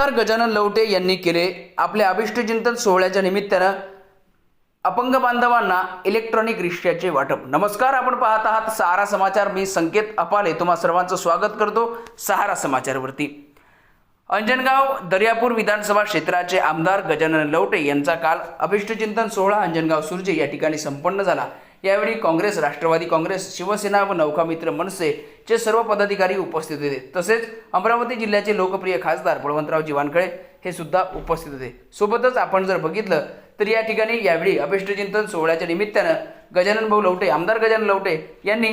आमदार गजानन लवटे यांनी केले आपल्या अभिष्टचिंतन सोहळ्याच्या निमित्तानं. अपंग बांधवांना इलेक्ट्रॉनिक रिक्षाचे वाटप. नमस्कार आपण पाहत आहात सहारा समाचार. मी संकेत अपाले. तुम्हा सर्वांचं स्वागत करतो सहारा समाचारवरती. अंजनगाव दर्यापूर विधानसभा क्षेत्राचे आमदार गजानन लवटे यांचा काल अभिष्टचिंतन सोहळा अंजनगाव सुरजे या ठिकाणी संपन्न झाला. यावेळी काँग्रेस राष्ट्रवादी काँग्रेस शिवसेना व नौका मित्र मनसेचे सर्व पदाधिकारी उपस्थित होते. तसेच अमरावती जिल्ह्याचे लोकप्रिय खासदार बळवंतराव वानखळे हे सुद्धा उपस्थित होते. सोबतच आपण जर बघितलं तर या ठिकाणी यावेळी अभिष्टचिंतन सोहळ्याच्या निमित्तानं गजानन भाऊ लवटे आमदार गजानन लवटे यांनी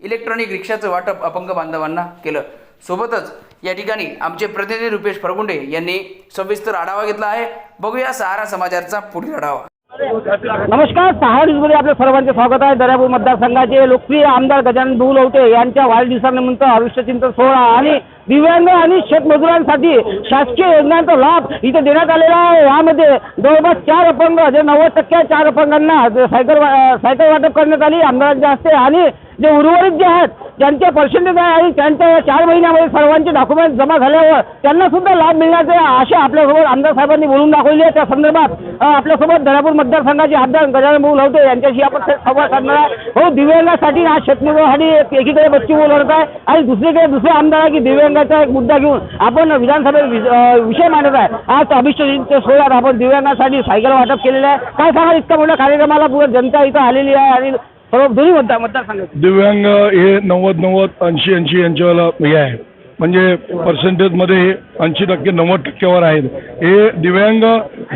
इलेक्ट्रॉनिक रिक्षाचं वाटप अपंग बांधवांना केलं. सोबतच या ठिकाणी आमचे प्रतिनिधी रुपेश फरगुंडे यांनी सविस्तर आढावा घेतला आहे. बघूया सहारा समाचारचा पुढील आढावा. नमस्कार सहा न्यूजमध्ये आपल्या सर्वांचे स्वागत आहे. दर्यापूर मतदारसंघाचे लोकप्रिय आमदार गजानन भाऊ यांच्या वाढदिवसानिमित्त आयुष्यचिंतन सोहळा आणि दिव्यांग आणि शेतमजुरांसाठी शासकीय योजनांचा लाभ इथे देण्यात आलेला आहे. यामध्ये जवळपास चार अपंग जे नव्वद टक्के चार अपंगांना सायकल सायकल वाटप करण्यात आली. आमदारांच्या हस्ते आणि जे उर्वरित जे आहेत ज्यांचे पर्सेंटेज आहे आणि त्यांच्या या चार महिन्यामध्ये सर्वांचे डॉक्युमेंट जमा झाल्यावर त्यांना सुद्धा लाभ मिळण्याचे आशा आपल्यासोबत आमदार साहेबांनी बोलून दाखवली आहे. त्या संदर्भात आपल्यासोबत दर्यापूर मतदारसंघाचे आमदार गजानन भाऊ लवटे यांच्याशी आपण संवाद साधणार आहे. हो दिव्यांगासाठी आज शेतमजुरांसाठी एकीकडे बच्ची बोलत आहे आणि दुसरीकडे दुसरे आमदार आहे की दिव्यांगाचा एक मुद्दा घेऊन आपण विधानसभेत विषय मांडत आहे. आज अभिषेकच्या सोहळ्यात आपण दिव्यांगासाठी सायकल वाटप केलेलं आहे. काय सांगा इतका मोठ्या कार्यक्रमाला पूर्ण जनता इथं आलेली आहे आणि सर्व दोन्ही मतदार मतदारसंघाचे दिव्यांग हे नव्वद नव्वद ऐंशी ऐंशी यांच्यावाला हे आहे. म्हणजे पर्सेंटेजमध्ये हे ऐंशी टक्के नव्वद टक्क्यावर आहेत. हे दिव्यांग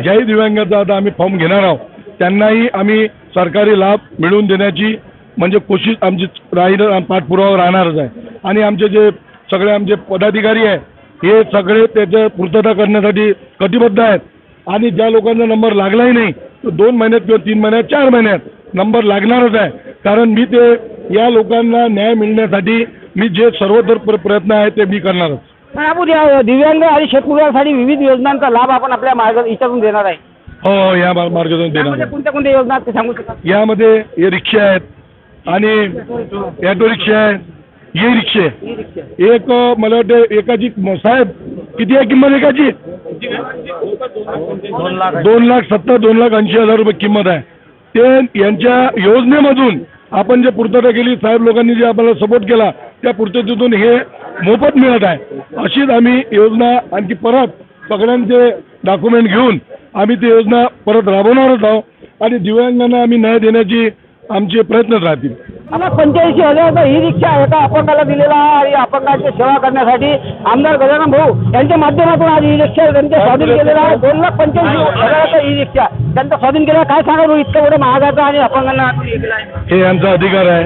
ज्याही दिव्यांगाचा आता आम्ही फॉर्म घेणार आहोत त्यांनाही आम्ही सरकारी लाभ मिळवून देण्याची म्हणजे कोशिश आमची राहील पाठपुरावा राहणारच आहे. आणि आमचे जे सगळे आमचे पदाधिकारी आहे हे सगळे त्याचं पूर्तता करण्यासाठी कटिबद्ध आहेत. आणि ज्या लोकांचा नंबर लागलाही नाही तर दोन महिन्यात किंवा तीन महिन्यात चार महिन्यात नंबर लागणारच आहे. कारण मी ते या लोकांना न्याय मिळण्यासाठी मी जे सर्वतर प्र प्रयत्न आहे ते मी करणारच. पण आपण या दिव्यांग आणि शेतमजुरांसाठी विविध योजनांचा लाभ आपण आपल्या मार्ग इच्छातून देणार आहे. हो हो या मार- मार्गातून देणार त्यामध्ये आहे. कोणत्या कोणत्या योजना आहेत ते सांगू शकाल? यामध्ये हे रिक्षा आहेत आणि ॲटो रिक्षा आहेत ये रिक्षे एक अं, मला वाटतं एकाची म- साहेब किती आहे किंमत एकाची? दोन लाख सत्तर दोन लाख ऐंशी हजार रुपये किंमत आहे. ते यांच्या योजनेमधून आपण जे पूर्तता केली साहेब लोकांनी जे आपल्याला सपोर्ट केला त्या पूर्ततेतून हे मोफत मिळत आहे. अशीच आम्ही योजना आणखी परत सगळ्यांचे डॉक्युमेंट घेऊन आम्ही ती योजना परत राबवणारच आहोत. आणि दिव्यांगांना आम्ही न्याय देण्याची आमचे प्रयत्न राहतील. आता पंच्याऐंशी हजार ही रिक्षा एका अपंगाला दिलेला आहे आणि अपंगाची सेवा करण्यासाठी आमदार गजानन भाऊ यांच्या माध्यमातून आज ही रिक्षा त्यांच्या स्वाधीन केलेला आहे. दोन लाख पंच्याऐंशी हजाराचा ही रिक्षा त्यांचं स्वाधीन केलं. काय सांगा भाऊ इतकं मोठं महागाचा आणि अपंगांना हे हे यांचा अधिकार आहे.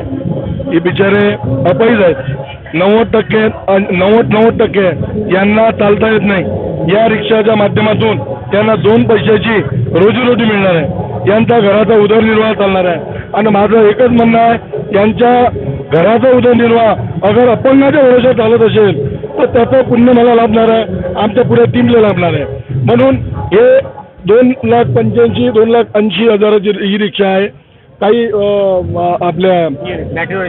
हे बिचारे अपाईज आहेत. नव्वद टक्के नव्वद नव्वद टक्के यांना चालता येत नाही. या रिक्षाच्या माध्यमातून त्यांना दोन पैशाची रोजीरोटी मिळणार आहे. यांचा घराचा उदरनिर्वाह चालणार आहे. आणि माझं एकच म्हणणं आहे यांच्या घराचा उदरनिर्वाह अगर अपंगाच्या भरोशा चालत असेल तर त्याचं पुण्य मला लाभणार आहे आमच्या पुढे टीमला लाभणार आहे. म्हणून हे दोन लाख पंच्याऐंशी दोन लाख ऐंशी हजाराची ई रिक्षा आहे. काही आपल्या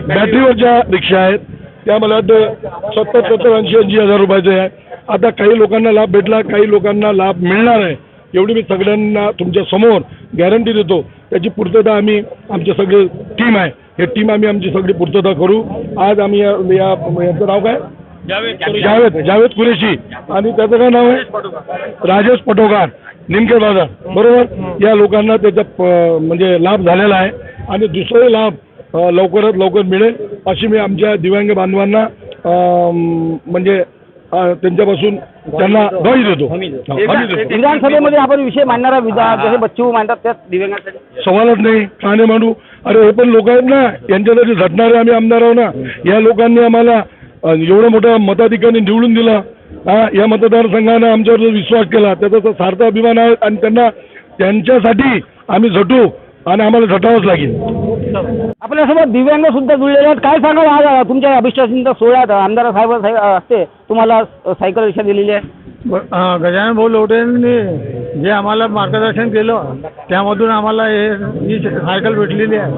बॅटरीवरच्या रिक्षा आहेत. त्या मला वाटतं सत्तर सत्तर ऐंशी ऐंशी हजार रुपयाचे आहे. आता काही लोकांना लाभ भेटला काही लोकांना लाभ मिळणार आहे. एवढी मी सगळ्यांना तुमच्यासमोर गॅरंटी देतो. त्याची पूर्तता आम्ही आमचे सगळे टीम आहे. हे टीम आम्ही आमची सगळी पूर्तता करू. आज आम्ही या यांचं नाव काय? जावेद. जावेद कुरेशी. आणि त्याचं काय नाव आहे? राजेश पटोकार. निमके बाजार बरोबर? या लोकांना त्याचा म्हणजे लाभ झालेला आहे. आणि दुसरे लाभ लवकरात लवकर मिळेल अशी मी आमच्या दिव्यांग बांधवांना म्हणजे त्यांच्यापासून त्यांना ग्वाही देतो. विधानसभेमध्ये आपण विषय मांडणारा विधान जसे बच्चू मांडतात त्याच दिव्यांगासाठी सवालच नाही. का नाही मांडू. अरे हे पण लोक आहेत ना यांच्यासाठी झटणारे आम्ही आमदार आहो ना या लोकांनी आम्हाला एवढं मोठ्या मताधिकाऱ्यांनी निवडून दिला. हा या मतदारसंघानं आमच्यावर जो विश्वास केला त्याचा तर सार्थ अभिमान आहे आणि त्यांना त्यांच्यासाठी आम्ही झटू आणि आम्हाला झटावंच लागेल. आपल्यासोबत दिव्यांग सुद्धा जुळलेले आहेत. काय सांगाल आज तुमच्या अभिष्टाच्या सोहळ्यात आमदार साहेब साहेब असते तुम्हाला सायकल रिक्षा दिलेली आहे. गजानन भाऊ लोटेंनी जे आम्हाला मार्गदर्शन केलं त्यामधून आम्हाला हे ही सायकल भेटलेली आहे.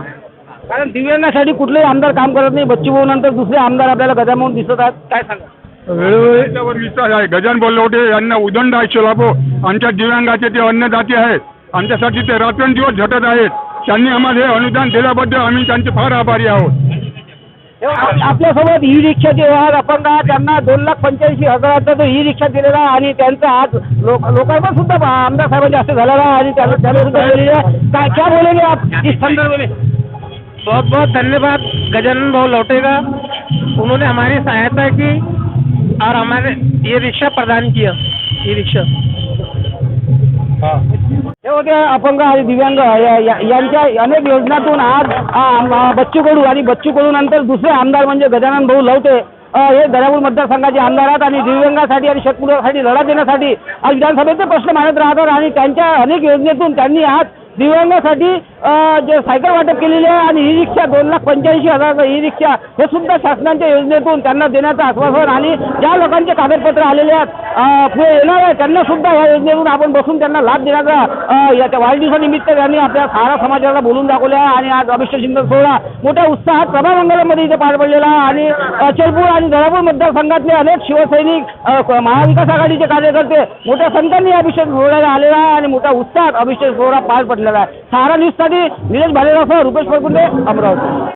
कारण दिव्यांगासाठी कुठलेही आमदार काम करत नाही बच्चू भाऊ नंतर दुसरे आमदार आपल्याला गजामोहन दिसत आहेत. काय सांगा वेळोवेळी विश्वास आहे. गजान बोलवटे यांना उदंड आहे सोलापूर आमच्या दिव्यांगाचे ते अन्नदाते आहेत. आमच्यासाठी ते रात्रंदिवस झटत आहेत. त्यांनी आम्हाला हे अनुदान दिल्याबद्दल आम्ही त्यांचे फार आभारी आहोत. आप- आपल्यासोबत ई रिक्षाचे व्यवहार अपंग. त्यांना दोन लाख पंच्याऐंशी हजाराचा तो ई रिक्षा दिलेला आणि त्यांचा आज लोक लोकांना सुद्धा आमदार साहेबांच्या हस्ते झालेला आणि त्यांना त्यांना सुद्धा दिलेला काय क्या बोलेंगे आप इस संदर्भ में बहुत बहुत धन्यवाद गजानन भाऊ लौटेगा। उन्होंने हमारी सहायता की और हमारे ये रिक्शा प्रदान किया ये रिक्शा हे. होते अपंग आणि दिव्यांग यांच्या अनेक योजनातून आज बच्चू कडू आणि बच्चू कडू नंतर दुसरे आमदार म्हणजे गजानन भाऊ लवते. हे दर्यापूर मतदारसंघाचे आमदार आहेत आणि दिव्यांगासाठी आणि शेतकऱ्यासाठी लढा देण्यासाठी आज विधानसभेचे प्रश्न मांडत राहतात आणि त्यांच्या अनेक योजनेतून त्यांनी आज दिव्यांगासाठी जे सायकल वाटप केलेली आहे आणि ई रिक्षा दोन लाख पंच्याऐंशी हजार ई रिक्षा हे सुद्धा शासनाच्या योजनेतून त्यांना देण्याचं आश्वासन आणि ज्या लोकांचे कागदपत्र आलेले आहेत पुढे येणार आहे त्यांना सुद्धा या योजनेतून आपण बसून त्यांना लाभ देण्याचा याच्या वाढदिवसानिमित्त त्यांनी आपल्या सारा समाजाला बोलून दाखवले आहे आणि आज अभिषेक चिंतन सोहळा मोठ्या उत्साहात प्रभामंगलामध्ये इथे पार पडलेला आहे आणि अचलपूर आणि दरापूर मतदारसंघातले अनेक शिवसैनिक महाविकास आघाडीचे कार्यकर्ते मोठ्या संख्येने अभिषेक सोहळ्याला आलेला आहे आणि मोठ्या उत्साहात अभिषेक सोहळा पार पडला पडलेला आहे सहारा न्यूजसाठी निलेश भालेराव रुपेश परकुंडे अमरावती